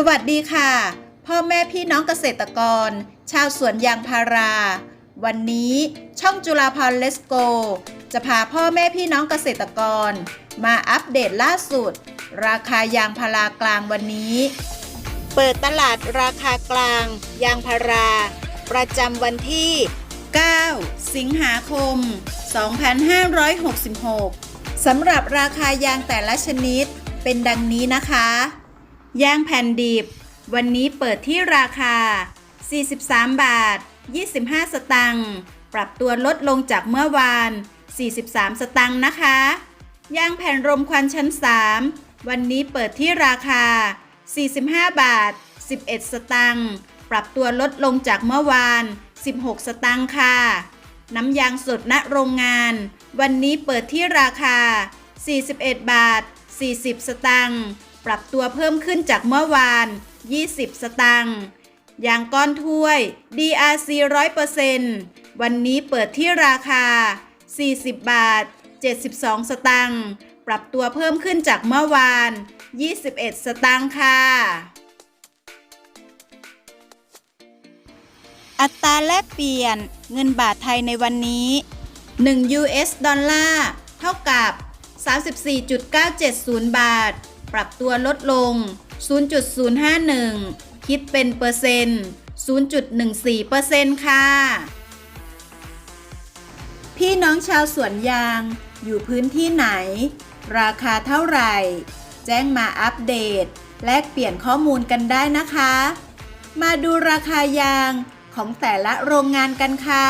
สวัสดีค่ะ พ่อแม่พี่น้องเกษตรกร ชาวสวนยางพารา วันนี้ช่องจุฬาพรเลสโก จะพาพ่อแม่พี่น้องเกษตรกร มาอัปเดตล่าสุด ราคายางพารากลางวันนี้ เปิดตลาดราคากลาง ยางพารา ประจำวันที่ 9 สิงหาคม 2566 สำหรับราคายางแต่ละชนิดเป็นดังนี้นะคะ ยางแผ่นดิบ วันนี้เปิดที่ราคา 43 บาท 25 สตังค์ ปรับตัวลดลงจากเมื่อวาน 43 สตังค์นะคะยางแผ่นรมควันชั้น 3 วันนี้เปิดที่ราคา 45 บาท 11 สตังค์ ปรับตัวลดลงจากเมื่อวาน 16 สตังค์ค่ะ น้ำยางสดณโรงงาน วันนี้เปิดที่ราคา 41 บาท 40 สตังค์ ปรับตัวเพิ่มขึ้นจากเมื่อวาน 20 สตังค์ยางก้อนถ้วย DRC 100%วันนี้เปิดที่ราคา 40 บาท 72 สตังค์ปรับตัวเพิ่มขึ้นจากเมื่อวาน 21 สตังค์ค่ะ อัตราแลกเปลี่ยนเงินบาทไทยในวันนี้ 1 US ดอลลาร์ เท่ากับ 34.970 บาท ปรับตัวลดลง 0.051 คิดเป็นเปอร์เซ็นต์ 0.14เปอร์เซ็นต์ค่ะ พี่น้องชาวสวนยางอยู่พื้นที่ไหน ราคาเท่าไหร่ แจ้งมาอัปเดต แลกเปลี่ยนข้อมูลกันได้นะคะ มาดูราคายางของแต่ละโรงงานกันค่ะ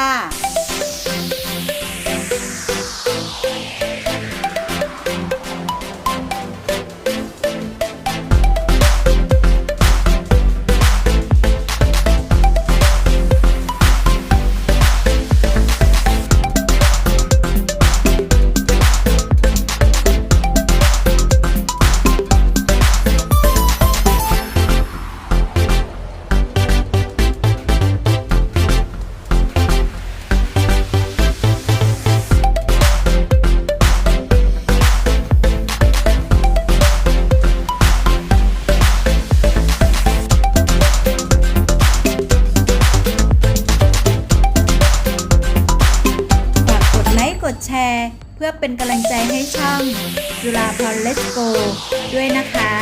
แชร์ เพื่อเป็นกำลังใจให้ช่องจุฬาพรเลสโกด้วยนะคะ